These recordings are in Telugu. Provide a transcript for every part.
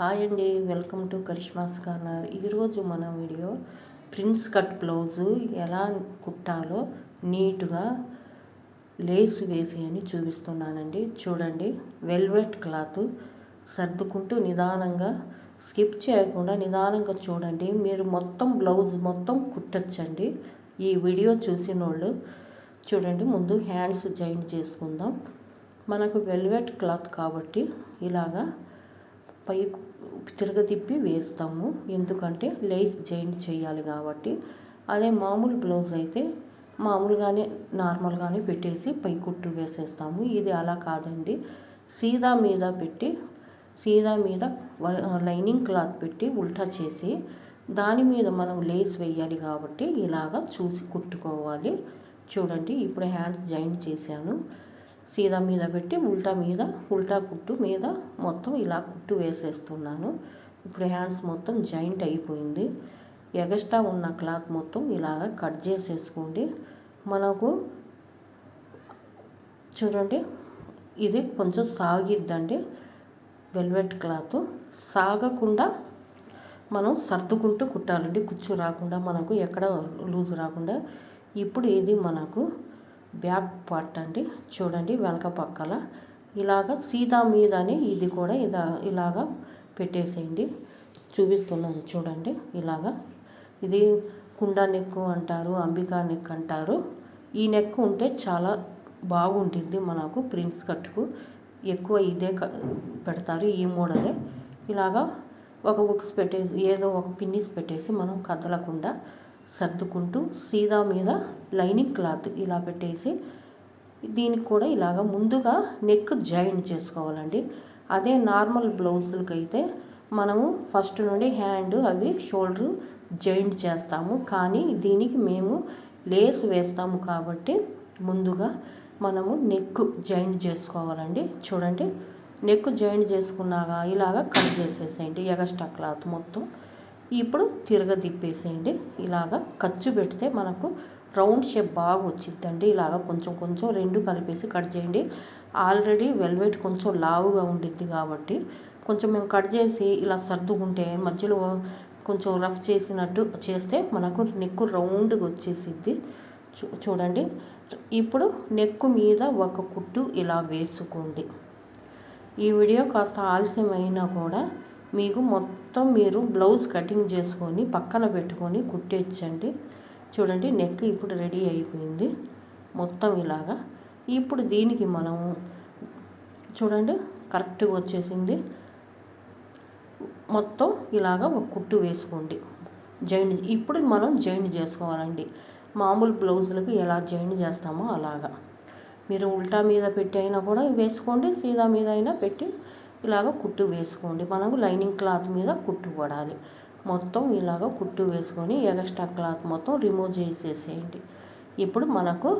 హాయ్ అండి వెల్కమ్ టు కరిష్మాస్ కార్నర్ ఈరోజు మన వీడియో ప్రిన్స్ కట్ బ్లౌజు ఎలా కుట్టాలో నీట్గా లేస్ వేసి అని చూపిస్తున్నానండి. చూడండి వెల్వెట్ క్లాత్ సర్దుకుంటూ నిదానంగా స్కిప్ చేయకుండా నిదానంగా చూడండి. మీరు మొత్తం బ్లౌజ్ మొత్తం కుట్టచ్చండి. ఈ వీడియో చూసిన వాళ్ళు చూడండి ముందు హ్యాండ్స్ జాయిన్ చేసుకుందాం. మనకు వెల్వెట్ క్లాత్ కాబట్టి ఇలాగా పై తిరగతిప్పి వేస్తాము. ఎందుకంటే లేస్ జాయింట్ చేయాలి కాబట్టి. అదే మామూలు బ్లౌజ్ అయితే మామూలుగానే నార్మల్గానే పెట్టేసి పై కుట్టు వేసేస్తాము. ఇది అలా కాదండి. సీదా మీద పెట్టి సీదా మీద లైనింగ్ క్లాత్ పెట్టి ఉల్టా చేసి దాని మీద మనం లేస్ వేయాలి కాబట్టి ఇలాగా చూసి కుట్టుకోవాలి. చూడండి ఇప్పుడు హ్యాండ్స్ జాయింట్ చేశాను. సీదా మీద పెట్టి ఉల్టా మీద ఉల్టా కుట్టు మీద మొత్తం ఇలా కుట్టు వేసేస్తున్నాను. ఇప్పుడు హ్యాండ్స్ మొత్తం జాయింట్ అయిపోయింది. ఎగస్ట్రా ఉన్న క్లాత్ మొత్తం ఇలాగ కట్ చేసేసుకోండి. మనకు చూడండి ఇది కొంచెం సాగిద్దండి వెల్వెట్ క్లాత్. సాగకుండా మనం సర్దుకుంటూ కుట్టాలండి. కుచ్చు రాకుండా మనకు ఎక్కడ లూజ్ రాకుండా. ఇప్పుడు ఇది మనకు బ్యాక్ పార్ట్ అండి. చూడండి వెనక పక్కల. ఇలాగ సీదా మీదనే ఇది కూడా ఇదా ఇలాగా పెట్టేసేయండి. చూపిస్తున్నాను చూడండి. ఇలాగా. ఇది కుండా నెక్ అంటారు అంబికా నెక్ అంటారు. ఈ నెక్ ఉంటే చాలా బాగుంటుంది మనకు ప్రిన్స్ కట్టుకు. ఎక్కువ ఇదే పెడతారు ఈ మోడలే. ఇలాగా ఒక బుక్స్ పెట్టేసి ఏదో ఒక పిన్నిస్ పెట్టేసి మనం కదలకుండా సర్దుకుంటూ సీదా మీద లైనింగ్ క్లాత్ ఇలా పెట్టేసి దీనికి కూడా ఇలాగ ముందుగా నెక్ జాయింట్ చేసుకోవాలండి. అదే నార్మల్ బ్లౌజులకి అయితే మనము ఫస్ట్ నుండి హ్యాండ్ అవి షోల్డర్ జాయింట్ చేస్తాము. కానీ దీనికి మేము లేస్ వేస్తాము కాబట్టి ముందుగా మనము నెక్ జాయింట్ చేసుకోవాలండి. చూడండి నెక్ జాయింట్ చేసుకున్నాక ఇలాగ కట్ చేసేసేయండి. ఎగస్ట్రా క్లాత్ మొత్తం ఇప్పుడు తిరగ తిప్పేసేయండి ఇలాగ ఖర్చు పెడితే మనకు రౌండ్ షేప్ బాగా వచ్చిద్దండి. ఇలాగ కొంచెం కొంచెం రెండు కలిపేసి కట్ చేయండి. ఆల్రెడీ వెల్వెట్ కొంచెం లావుగా ఉండిద్ది కాబట్టి కొంచెం మేము కట్ చేసి ఇలా సర్దుకుంటే మధ్యలో కొంచెం రఫ్ చేసినట్టు చేస్తే మనకు నెక్కు రౌండ్గా వచ్చేసిద్ది. చూ చూడండి. ఇప్పుడు నెక్కు మీద ఒక కుట్టు ఇలా వేసుకోండి. ఈ వీడియో కాస్త ఆలస్యమైనా కూడా మీకు మొత్తం మీరు బ్లౌజ్ కటింగ్ చేసుకొని పక్కన పెట్టుకొని కుట్టించండి చూడండి నెక్ ఇప్పుడు రెడీ అయిపోయింది. మొత్తం ఇలాగా. ఇప్పుడు దీనికి మనం చూడండి కరెక్ట్గా వచ్చేసింది. మొత్తం ఇలాగా ఒక కుట్టు వేసుకోండి. జాయిన్ ఇప్పుడు మనం జాయిన్ చేసుకోవాలండి. మామూలు బ్లౌజులకు ఎలా జాయిన్ చేస్తామో అలాగా. మీరు ఉల్టా మీద పెట్టి అయినా కూడా వేసుకోండి సీదా మీద అయినా పెట్టి ఇలాగ కుట్టు వేసుకోండి. మనకు లైనింగ్ క్లాత్ మీద కుట్టు పడాలి. మొత్తం ఇలాగ కుట్టు వేసుకొని ఎగస్ట్రా క్లాత్ మొత్తం రిమూవ్ చేసేసేయండి. ఇప్పుడు మనకు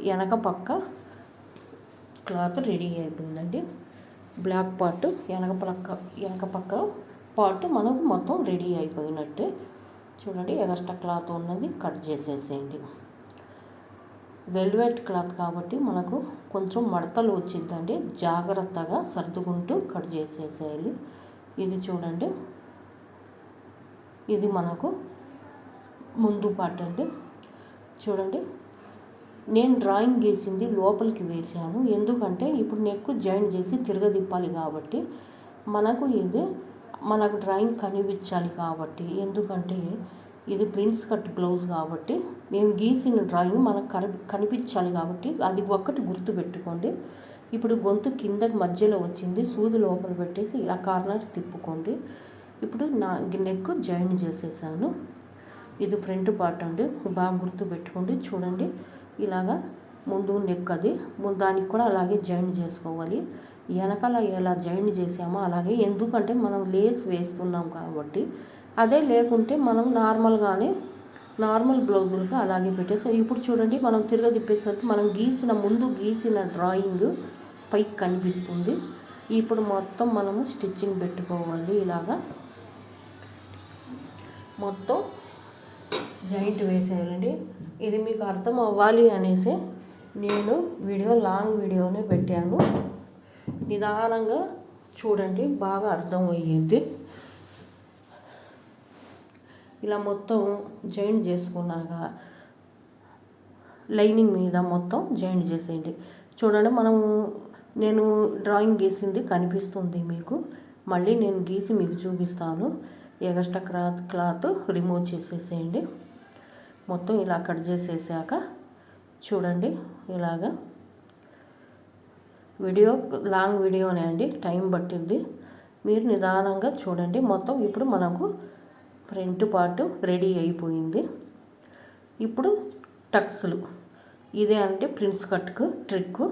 వెనక పక్క క్లాత్ రెడీ అయిపోయిందండి. బ్లాక్ పార్ట్ వెనక పక్క వెనక పక్క పార్ట్ మనకు మొత్తం రెడీ అయిపోయినట్టే. చూడండి ఎగస్ట్రా క్లాత్ ఉన్నది కట్ చేసేసేయండి. వెల్వెట్ క్లాత్ కాబట్టి మనకు కొంచెం మడతలు వచ్చిందండి జాగ్రత్తగా సర్దుకుంటూ కట్ చేసేసేయాలి. ఇది చూడండి. ఇది మనకు ముందు పార్ట్ అండి. చూడండి. నేను డ్రాయింగ్ గీసింది లోపలికి వేసాను ఎందుకంటే ఇప్పుడు నెక్ జాయిన్ చేసి తిరగదిప్పాలి కాబట్టి మనకు ఇది మనకు డ్రాయింగ్ కనిపించాలి కాబట్టి. ఎందుకంటే ఇది ప్రిన్స్ కట్ బ్లౌజ్ కాబట్టి మేము గీసిన డ్రాయింగ్ మనకు కనిపించాలి కాబట్టి అది ఒక్కటి గుర్తు పెట్టుకోండి. ఇప్పుడు గొంతు కిందకి మధ్యలో వచ్చింది. సూది లోపల పెట్టేసి ఇలా కార్నర్ తిప్పుకోండి. ఇప్పుడు నా నెక్ జాయిన్ చేసేసాను. ఇది ఫ్రంట్ పార్ట్ అండి. బాగా గుర్తు పెట్టుకోండి. చూడండి. ఇలాగా ముందు నెక్ అది. దానికి కూడా అలాగే జాయిన్ చేసుకోవాలి. వెనకాల ఎలా జాయిన్ చేసామో అలాగే. ఎందుకంటే మనం లేస్ వేస్తున్నాం కాబట్టి అదే లేకుంటే మనం నార్మల్గానే నార్మల్ బ్లౌజులకు అలాగే పెట్టేసి ఇప్పుడు చూడండి మనం తిరగ తిప్పేసరికి మనం గీసిన ముందు గీసిన డ్రాయింగ్ పైకి కనిపిస్తుంది. ఇప్పుడు మొత్తం మనము స్టిచ్చింగ్ పెట్టుకోవాలి ఇలాగా. మొత్తం జాయింట్ వేసేయాలండి. ఇది మీకు అర్థం అవ్వాలి అనేసి నేను వీడియో లాంగ్ వీడియోనే పెట్టాను. నిదానంగా చూడండి బాగా అర్థం అయ్యేది. ఇలా మొత్తం జాయింట్ చేసుకున్నాక లైనింగ్ మీద మొత్తం జాయింట్ చేసేయండి. చూడండి మనం నేను డ్రాయింగ్ గీసింది కనిపిస్తుంది మీకు. మళ్ళీ నేను గీసి మీకు చూపిస్తాను. ఎగస్ట్రా క్లాత్ క్లాత్ రిమూవ్ చేసేసేయండి. మొత్తం ఇలా కట్ చేసేసాక చూడండి ఇలాగా. వీడియో లాంగ్ వీడియోనే అండి టైం పట్టింది. మీరు నిదానంగా చూడండి. మొత్తం ఇప్పుడు మనకు ఫ్రంట్ పార్ట్ రెడీ అయిపోయింది. ఇప్పుడు టక్స్లు. ఇదే అంటే ప్రిన్స్ కట్కు ట్రిక్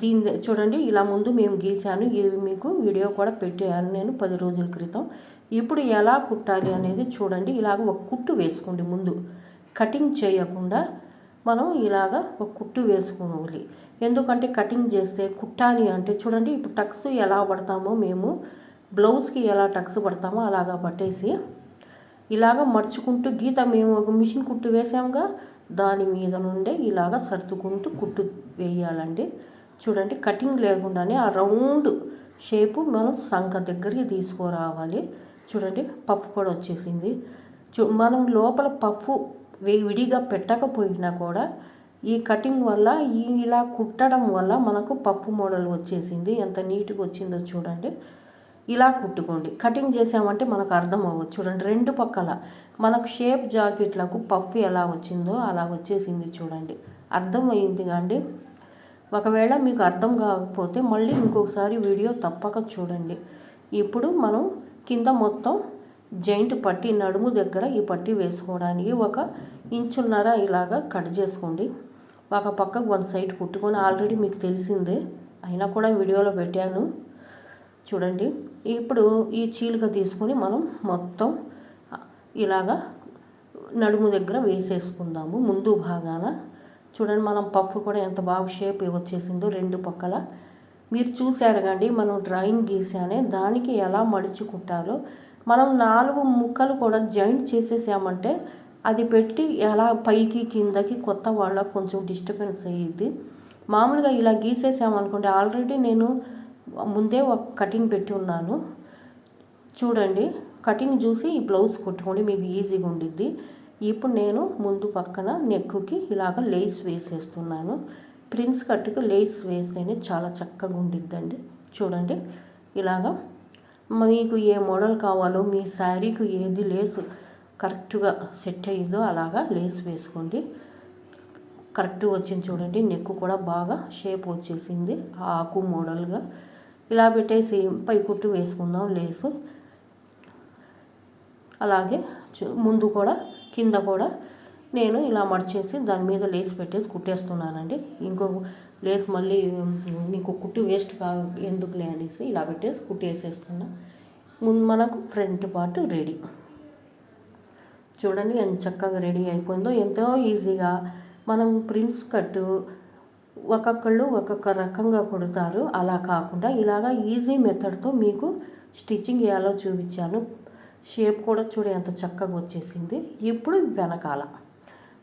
దీని చూడండి ఇలా ముందు మేము గీచాను ఇవి మీకు వీడియో కూడా పెట్టాను నేను పది రోజుల క్రితం. ఇప్పుడు ఎలా కుట్టాలి అనేది చూడండి ఇలాగ ఒక కుట్టు వేసుకోండి ముందు. కటింగ్ చేయకుండా మనం ఇలాగ ఒక కుట్టు వేసుకోవాలి. ఎందుకంటే కటింగ్ చేస్తే కుట్టాలి అంటే చూడండి ఇప్పుడు టక్స్ ఎలా పడతామో మేము బ్లౌజ్కి ఎలా టక్స్ పడతామో అలాగా పట్టేసి ఇలాగ మడుచుకుంటూ గీత మేము ఒక మిషన్ కుట్టు వేసాముగా దాని మీద నుండే ఇలాగ సర్దుకుంటూ కుట్టు వేయాలండి. చూడండి కటింగ్ లేకుండానే ఆ రౌండ్ షేపు మనం సంఖ దగ్గరికి తీసుకురావాలి. చూడండి పఫ్ కూడా వచ్చేసింది. చూ మనం లోపల పఫ్ విడిగా పెట్టకపోయినా కూడా ఈ కటింగ్ వల్ల ఈ ఇలా కుట్టడం వల్ల మనకు పఫ్ మోడల్ వచ్చేసింది. ఎంత నీట్గా వచ్చిందో చూడండి. ఇలా కుట్టుకోండి. కటింగ్ చేసామంటే మనకు అర్థం అవ్వచ్చు. చూడండి రెండు పక్కల మనకు షేప్ జాకెట్లకు పఫ్ ఎలా వచ్చిందో అలా వచ్చేసింది చూడండి. అర్థమైంది కాండి? ఒకవేళ మీకు అర్థం కాకపోతే మళ్ళీ ఇంకొకసారి వీడియో తప్పక చూడండి. ఇప్పుడు మనం కింద మొత్తం జైంట్ పట్టి నడుము దగ్గర ఈ పట్టి వేసుకోవడానికి ఒక ఇంచున్నర ఇలాగా కట్ చేసుకోండి. ఒక పక్కకు వన్ సైడ్ కుట్టుకొని ఆల్రెడీ మీకు తెలిసిందే. అయినా కూడా వీడియోలో పెట్టాను. చూడండి. ఇప్పుడు ఈ చీలుక తీసుకొని మనం మొత్తం ఇలాగా నడుము దగ్గర వేసేసుకుందాము. ముందు భాగాన చూడండి మనం పఫ్ కూడా ఎంత బాగా షేప్ వచ్చేసిందో రెండు పక్కల. మీరు చూశారు కండి మనం డ్రాయింగ్ గీసానే దానికి ఎలా మడిచి కుట్టాలో. మనం నాలుగు ముక్కలు కూడా జాయింట్ చేసేసామంటే అది పెట్టి ఎలా పైకి కిందకి కొత్త వాళ్ళకు కొంచెం డిస్టర్బెన్స్ అయ్యిద్ది. మామూలుగా ఇలా గీసేసామనుకోండి ఆల్రెడీ నేను ముందే ఒక కటింగ్ పెట్టి ఉన్నాను. చూడండి కటింగ్ చూసి ఈ బ్లౌజ్ కుట్టుకోండి మీకు ఈజీగా ఉండిద్ది. ఇప్పుడు నేను ముందు పక్కన నెక్కుకి ఇలాగ లేస్ వేసేస్తున్నాను. ప్రిన్స్ కట్టుకు లేస్ వేస్తేనే చాలా చక్కగా ఉండిద్దండి. చూడండి ఇలాగా మీకు ఏ మోడల్ కావాలో మీ శారీకి ఏది లేస్ కరెక్ట్గా సెట్ అయ్యిందో అలాగా లేస్ వేసుకోండి. కరెక్ట్ వచ్చింది చూడండి నెక్ కూడా బాగా షేప్ వచ్చేసింది ఆకు మోడల్గా ఇలా పెట్టేసి పై కుట్టు వేసుకుందాం లేసు. అలాగే ముందు కూడా కింద కూడా నేను ఇలా మడిచేసి దాని మీద లేస్ పెట్టేసి కుట్టేస్తున్నానండి. ఇంకో లేస్ మళ్ళీ ఇంకో కుట్టు వేస్ట్ కా ఎందుకులే అనేసి ఇలా పెట్టేసి కుట్టేసేస్తున్నా. ముందు మనకు ఫ్రంట్ పార్ట్ రెడీ. చూడండి ఎంత చక్కగా రెడీ అయిపోయిందో ఎంతో ఈజీగా మనం ప్రింట్స్ కట్టు ఒక్కొక్కళ్ళు ఒక్కొక్క రకంగా కుడతారు. అలా కాకుండా ఇలాగా ఈజీ మెథడ్తో మీకు స్టిచ్చింగ్ ఎలా చూపించాను షేప్ కూడా చూడ ఎంత చక్కగా వచ్చేసింది. ఇప్పుడు వెనకాల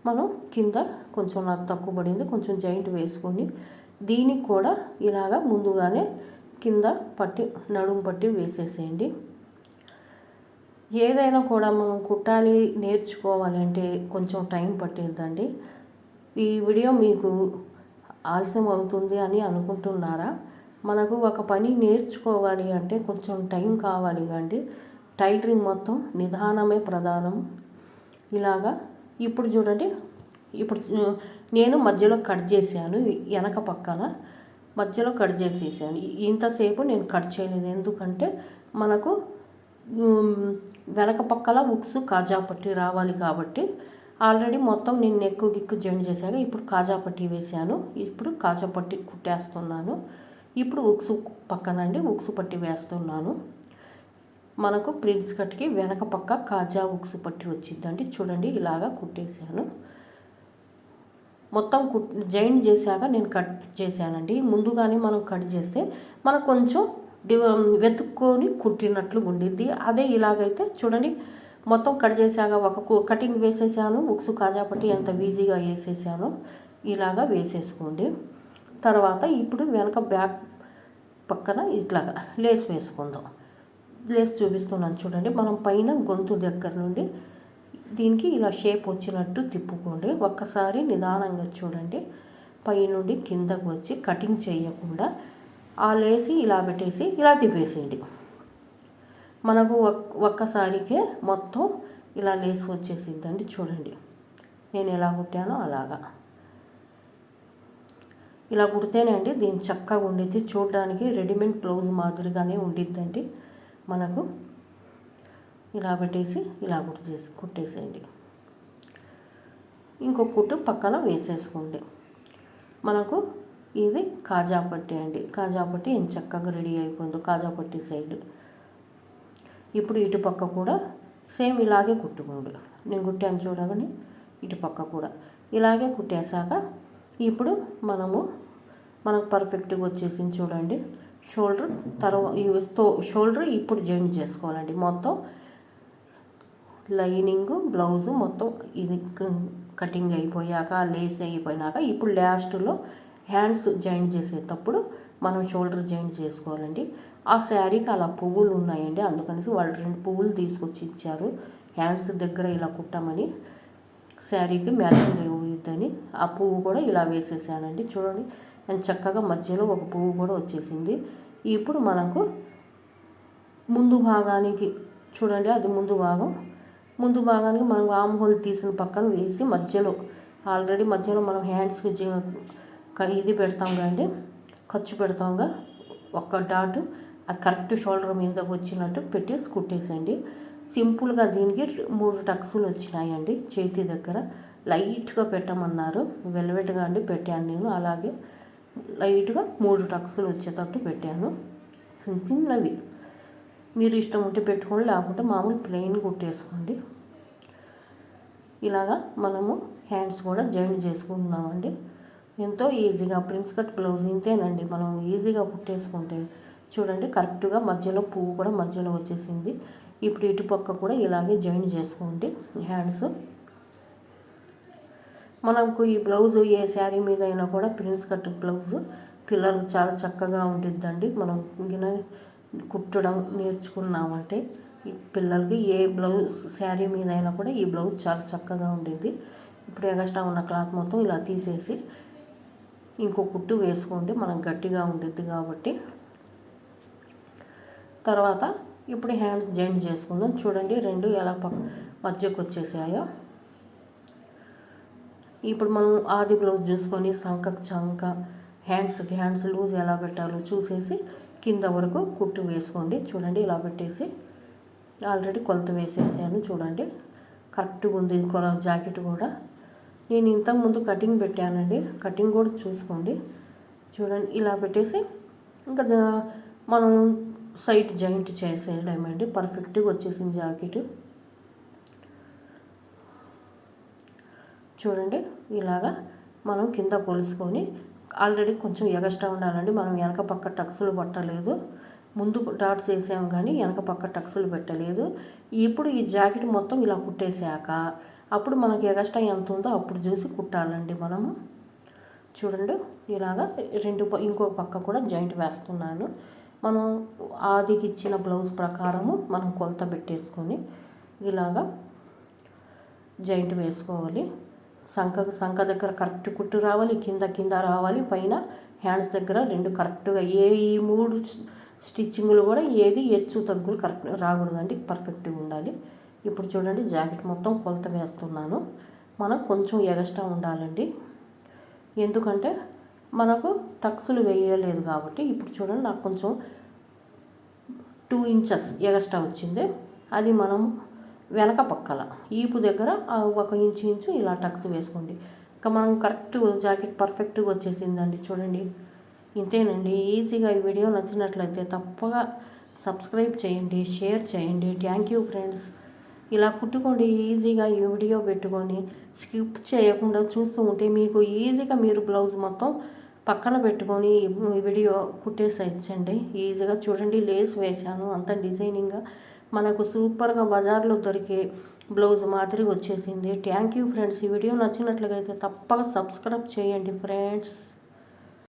మనం కింద కొంచెం నాకు తక్కువ పడింది కొంచెం జాయింట్ వేసుకొని దీనికి కూడా ఇలాగా ముందుగానే కింద పట్టి నడుము పట్టి వేసేసేయండి. ఏదైనా కూడా మనం కుట్టాలి నేర్చుకోవాలంటే కొంచెం టైం పట్టిద్దండి. ఈ వీడియో మీకు ఆలస్యం అవుతుంది అని అనుకుంటున్నారా? మనకు ఒక పని నేర్చుకోవాలి అంటే కొంచెం టైం కావాలి కండి టైలరింగ్ మొత్తం నిదానమే ప్రధానం. ఇలాగా ఇప్పుడు చూడండి. ఇప్పుడు నేను మధ్యలో కట్ చేశాను వెనక పక్కన మధ్యలో కట్ చేసేసాను. ఇంతసేపు నేను కట్ చేయలేదు. ఎందుకంటే మనకు వెనక పక్కల ఉక్స్ కాజా పట్టి రావాలి కాబట్టి ఆల్రెడీ మొత్తం నేను నెక్కు గిక్కు జాయిన్ చేశాక ఇప్పుడు కాజా పట్టి వేసాను ఇప్పుడు కాజా పట్టి కుట్టేస్తున్నాను. ఇప్పుడు ఉక్సు పక్కనండి ఉక్సు పట్టి వేస్తున్నాను. మనకు ప్రిన్స్ కట్కి వెనక పక్క కాజా ఉక్స్ పట్టి వచ్చిందండి. చూడండి ఇలాగా కుట్టేసాను మొత్తం కుట్ జాయిన్ చేశాక నేను కట్ చేశానండి. ముందుగానే మనం కట్ చేస్తే మనకు కొంచెం వెతుక్కొని కుట్టినట్లు ఉండిద్ది. అదే ఇలాగైతే చూడండి మొత్తం కట్ చేశాక ఒక కటింగ్ వేసేసాను ఉక్సు కాజాపట్టి ఎంత ఈజీగా వేసేసాను ఇలాగా వేసేసుకోండి. తర్వాత ఇప్పుడు వెనక బ్యాక్ పక్కన ఇట్లాగా లేస్ వేసుకుందాం. లేస్ చూపిస్తున్నాను చూడండి మనం పైన గొంతు దగ్గర నుండి దీనికి ఇలా షేప్ వచ్చినట్టు తిప్పుకోండి. ఒక్కసారి నిదానంగా చూడండి పైనుండి కిందకు వచ్చి కటింగ్ చేయకుండా ఆ లేసి ఇలా పెట్టేసి ఇలా తిప్పేసేయండి. మనకు ఒక్కసారికే మొత్తం ఇలా లేసి వచ్చేసిద్దండి. చూడండి. నేను ఎలా కుట్టానో అలాగా. ఇలా కుడితేనే అండి దీని చక్కగా ఉండిద్ది. చూడడానికి రెడీమేడ్ బ్లౌజ్ మాదిరిగానే ఉండిద్దండి. మనకు ఇలా పెట్టేసి ఇలా కుట్టేసి కుట్టేసేయండి. ఇంకో కుట్టు పక్కన వేసేసుకోండి. మనకు ఇది కాజా పట్టి అండి. కాజా పట్టి ఎంత చక్కగా రెడీ అయిపోయిందో కాజా పట్టి సైడ్. ఇప్పుడు ఇటు పక్క కూడా సేమ్ ఇలాగే కుట్టుకోండి. నేను కుట్టాను చూడగానే ఇటు పక్క కూడా. ఇలాగే కుట్టేశాక ఇప్పుడు మనము మనకు పర్ఫెక్ట్గా వచ్చేసింది చూడండి. షోల్డర్ తర్వాత షోల్డర్ ఇప్పుడు జాయిన్ చేసుకోవాలండి. మొత్తం లైనింగ్ బ్లౌజు మొత్తం ఇది కటింగ్ అయిపోయాక లేస్ అయిపోయినాక ఇప్పుడు లాస్ట్లో హ్యాండ్స్ జాయిన్ చేసేటప్పుడు మనం షోల్డర్ జాయిన్ చేసుకోవాలండి. ఆ శారీకి అలా పువ్వులు ఉన్నాయండి. అందుకనేసి వాళ్ళు రెండు పువ్వులు తీసుకొచ్చి ఇచ్చారు. హ్యాండ్స్ దగ్గర ఇలా కుట్టమని శారీకి మ్యాచింగ్ అయిపోయిద్దని ఆ పువ్వు కూడా ఇలా వేసేసానండి. చూడండి అండ్ చక్కగా మధ్యలో ఒక పువ్వు కూడా వచ్చేసింది. ఇప్పుడు మనకు ముందు భాగానికి చూడండి అది ముందు భాగం. ముందు భాగానికి మనం ఆమ్ హోల్ తీసిన పక్కన వేసి మధ్యలో ఆల్రెడీ మధ్యలో మనం హ్యాండ్స్కి ఇది పెడతాం కదండి ఖర్చు పెడతాంగా ఒక్క డాటు అది కరెక్ట్ షోల్డర్ మీద వచ్చినట్టు పెట్టేసి కుట్టేసేయండి. సింపుల్గా దీనికి మూడు టక్సులు వచ్చినాయండి చేతి దగ్గర. లైట్గా పెట్టమన్నారు. వెల్వెట్గా అండి పెట్టాను నేను. అలాగే లైట్గా మూడు టక్సులు వచ్చేటట్టు పెట్టాను. చిన్న చిన్నవి. మీరు ఇష్టం ఉంటే పెట్టుకోండి లేకుంటే మామూలు ప్లెయిన్ కుట్టేసుకోండి. ఇలాగా మనము హ్యాండ్స్ కూడా జాయింట్ చేసుకుందామండి. ఎంతో ఈజీగా ప్రిన్స్ కట్ బ్లౌజ్ ఇంతేనండి. మనం ఈజీగా కుట్టేసుకుంటే చూడండి కరెక్ట్గా మధ్యలో పువ్వు కూడా మధ్యలో వచ్చేసింది. ఇప్పుడు ఇటుపక్క కూడా ఇలాగే జాయిన్ చేసుకోండి హ్యాండ్స్. మనకు ఈ బ్లౌజ్ ఏ శారీ మీద అయినా కూడా ప్రిన్స్ కట్ బ్లౌజ్ పిల్లలు చాలా చక్కగా ఉంటుందండి మనం కుట్టడం నేర్చుకున్నామంటే ఈ పిల్లలకి ఏ బ్లౌజ్ శారీ మీద అయినా కూడా ఈ బ్లౌజ్ చాలా చక్కగా ఉండేది ఇప్పుడు ఎగస్ట్రా ఉన్న క్లాత్ మొత్తం ఇలా తీసేసి ఇంకో కుట్టు వేసుకోండి మనం గట్టిగా ఉంటుంది కాబట్టి. తర్వాత ఇప్పుడు హ్యాండ్స్ జాయింట్ చేసుకుందాం. చూడండి రెండు ఎలా మధ్యకు వచ్చేసాయో. ఇప్పుడు మనం ఆది బ్లౌజ్ చూసుకొని సంక చంక హ్యాండ్స్కి హ్యాండ్స్ లూజ్ ఎలా పెట్టాలో చూసేసి కింద వరకు కుట్టు వేసుకోండి. చూడండి ఇలా పెట్టేసి ఆల్రెడీ కొలత వేసేసాను చూడండి. కరెక్ట్గా ఉంది కొల జాకెట్ కూడా. నేను ఇంతకుముందు కటింగ్ పెట్టానండి. కటింగ్ కూడా చూసుకోండి. చూడండి ఇలా పెట్టేసి ఇంకా మనం సైట్ జాయింట్ చేసేయడమండి పర్ఫెక్ట్గా వచ్చేసింది జాకెట్. చూడండి ఇలాగా మనం కింద కొలుసుకొని ఆల్రెడీ కొంచెం ఎగస్ట్రా ఉండాలండి. మనం వెనక పక్క టక్స్లు పట్టలేదు. ముందు డాట్ చేసాం కానీ వెనక పక్క టక్స్లు పెట్టలేదు. ఇప్పుడు ఈ జాకెట్ మొత్తం ఇలా కుట్టేశాక అప్పుడు మనకి ఎగస్ట్రా ఎంత ఉందో అప్పుడు చూసి కుట్టాలండి మనము. చూడండి ఇలాగా రెండు ఇంకో పక్క కూడా జాయింట్ వేస్తున్నాను. మనం ఆదికి ఇచ్చిన బ్లౌజ్ ప్రకారము మనం కొలత పెట్టేసుకొని ఇలాగా జాయింట్ వేసుకోవాలి. సంఖ సంఖ దగ్గర కరెక్ట్ కుట్టు రావాలి కింద కింద రావాలి పైన హ్యాండ్స్ దగ్గర రెండు కరెక్ట్గా ఏ ఈ మూడు స్టిచ్చింగ్లు కూడా ఏది హెచ్చు తగ్గులు కరెక్ట్ రాకూడదండి పర్ఫెక్ట్గా ఉండాలి. ఇప్పుడు చూడండి జాకెట్ మొత్తం కొలత వేస్తున్నాను. మనం కొంచెం ఎగస్ట్రా ఉండాలండి. ఎందుకంటే మనకు టక్స్లు వేయలేదు కాబట్టి ఇప్పుడు చూడండి నాకు కొంచెం టూ ఇంచెస్ ఎగస్ట్రా వచ్చింది. అది మనం వెనక పక్కల ఈపు దగ్గర ఒక ఇంచు ఇంచు ఇలా టక్స్ వేసుకోండి. ఇంకా మనం కరెక్ట్ జాకెట్ పర్ఫెక్ట్గా వచ్చేసిందండి చూడండి. ఇంతేనండి ఈజీగా ఈ వీడియో నచ్చినట్లయితే తప్పగా సబ్స్క్రైబ్ చేయండి షేర్ చేయండి. థ్యాంక్ యూ ఫ్రెండ్స్ ఇలా కుట్టుకోండి ఈజీగా ఈ వీడియో పెట్టుకొని స్కిప్ చేయకుండా చూస్తూ ఉంటే మీకు ఈజీగా మీరు బ్లౌజ్ మొత్తం పక్కన పెట్టుకొని ఈ వీడియో కుట్టేసేయచ్చండి ఈజీగా చూడండి లేస్ వేశాను. అంత డిజైనింగ్గా మనకు సూపర్గా బజార్లో దొరికే బ్లౌజ్ మాదిరి వచ్చేసింది. థ్యాంక్ యూ ఫ్రెండ్స్ ఈ వీడియో నచ్చినట్లుగా అయితే తప్పక సబ్స్క్రైబ్ చేయండి ఫ్రెండ్స్